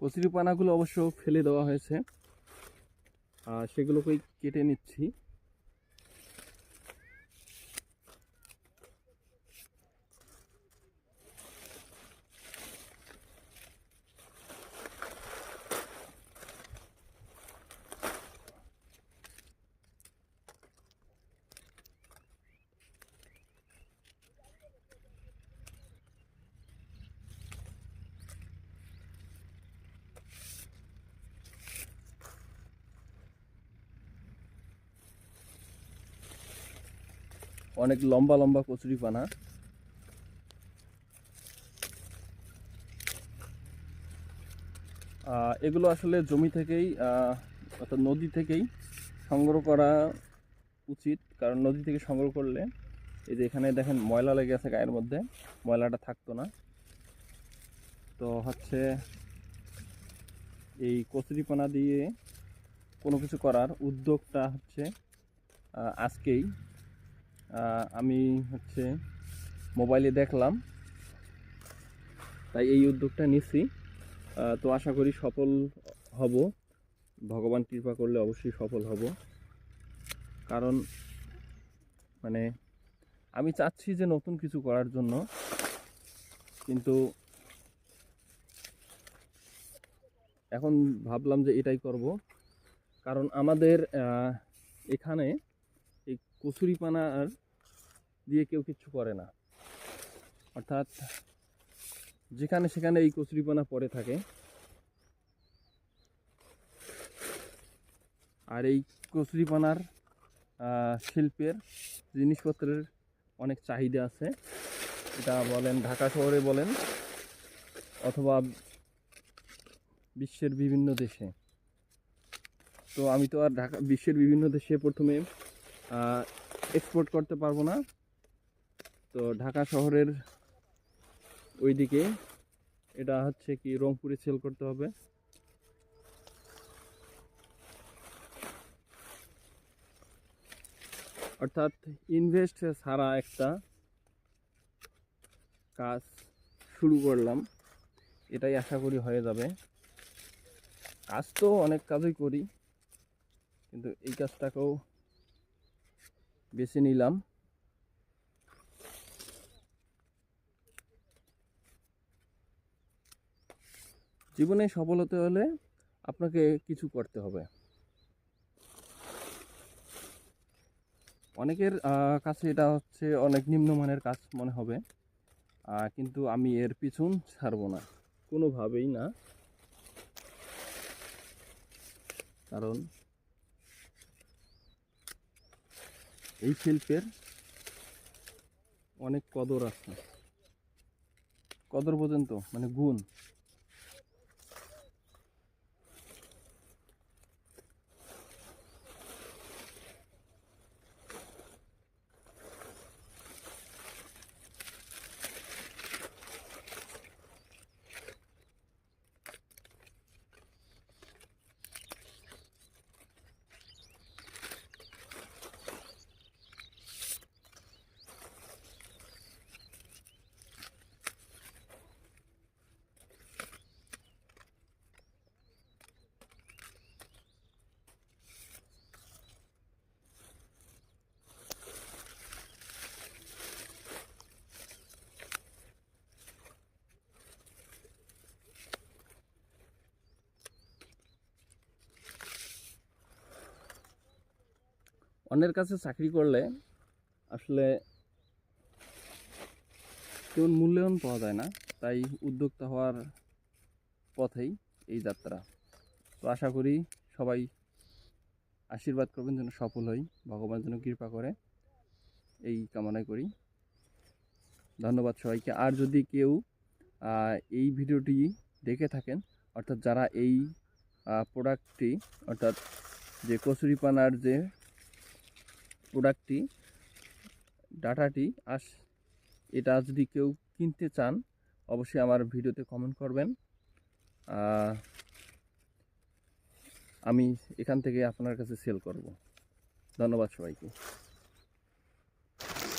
কচুরি পানাগুলো অবশ্য ফেলে দেওয়া হয়েছে। আর সেগুলোকেই কেটে নিচ্ছি। অনেক লম্বা লম্বা কচুরি পানা। এগুলো আসলে জমি থেকেই অর্থাৎ নদী থেকেই সংগ্রহ করা উচিত। কারণ নদী থেকে সংগ্রহ করলে এই যে এখানে দেখেন ময়লা লেগে আছে গায়ের মধ্যে, ময়লাটা থাকতো না। তো হচ্ছে এই কচুরিপানা দিয়ে কোনো কিছু করার উদ্যোগটা হচ্ছে আজকেই আমি হচ্ছে মোবাইলে দেখলাম। তাই এই উদ্যোগটা নিচ্ছি তো আশা করি সফল হব। ভগবান কৃপা করলে অবশ্যই সফল হব। কারণ মানে আমি চাচ্ছি যে নতুন কিছু করার জন্য। কিন্তু এখন ভাবলাম যে এটাই করব। কারণ আমাদের এখানে এই কচুরিপানার দিয়ে কেউ কিচ্ছু করে না। অর্থাৎ যেখানে সেখানে এই কচুরিপানা পড়ে থাকে। আর এই কচুরিপানার শিল্পের জিনিসপত্রের অনেক চাহিদা আছে। এটা বলেন ঢাকা শহরে বলেন অথবা বিশ্বের বিভিন্ন দেশে। তো আমি তো আর ঢাকা, বিশ্বের বিভিন্ন দেশে প্রথমে এক্সপোর্ট করতে পারব না। তো ঢাকা শহরের ওইদিকে এটা হচ্ছে কি, রংপুরে সেল করতে হবে। অর্থাৎ ইনভেস্ট ছাড়া একটা কাজ শুরু করলাম। এটাই আশা করি হয়ে যাবে। কাজ তো অনেক কাজই করি, কিন্তু এই কাজটাকেও বেছে নিলাম। জীবনে সফল হতে হলে আপনাকে কিছু করতে হবে। অনেকের কাছে এটা হচ্ছে অনেক নিম্নমানের কাজ মনে হবে কিন্তু আমি এর পিছন ছাড়বো না, কোনোভাবেই না। কারণ এই শিল্পের অনেক কদর আছে। কদর পর্যন্ত মানে গুণ। অন্যের কাছে চাকরি করলে আসলে তেমন মূল্যায়ন পাওয়া যায় না। তাই উদ্যোক্তা হওয়ার পথেই এই যাত্রা। তো আশা করি সবাই আশীর্বাদ করবেন, যেন সফল হই। ভগবান যেন কৃপা করে। এই কামনাই করি। ধন্যবাদ সবাইকে। আর যদি কেউ এই ভিডিওটি দেখে থাকেন, অর্থাৎ যারা এই প্রোডাক্টটি অর্থাৎ যে কচুরিপানার যে প্রোডাক্টটি ডাটাটি আস, এটা যদি কেউ কিনতে চান, অবশ্যই আমার ভিডিওতে কমেন্ট করবেন। আমি এখান থেকে আপনার কাছে সেল করব। ধন্যবাদ সবাইকে।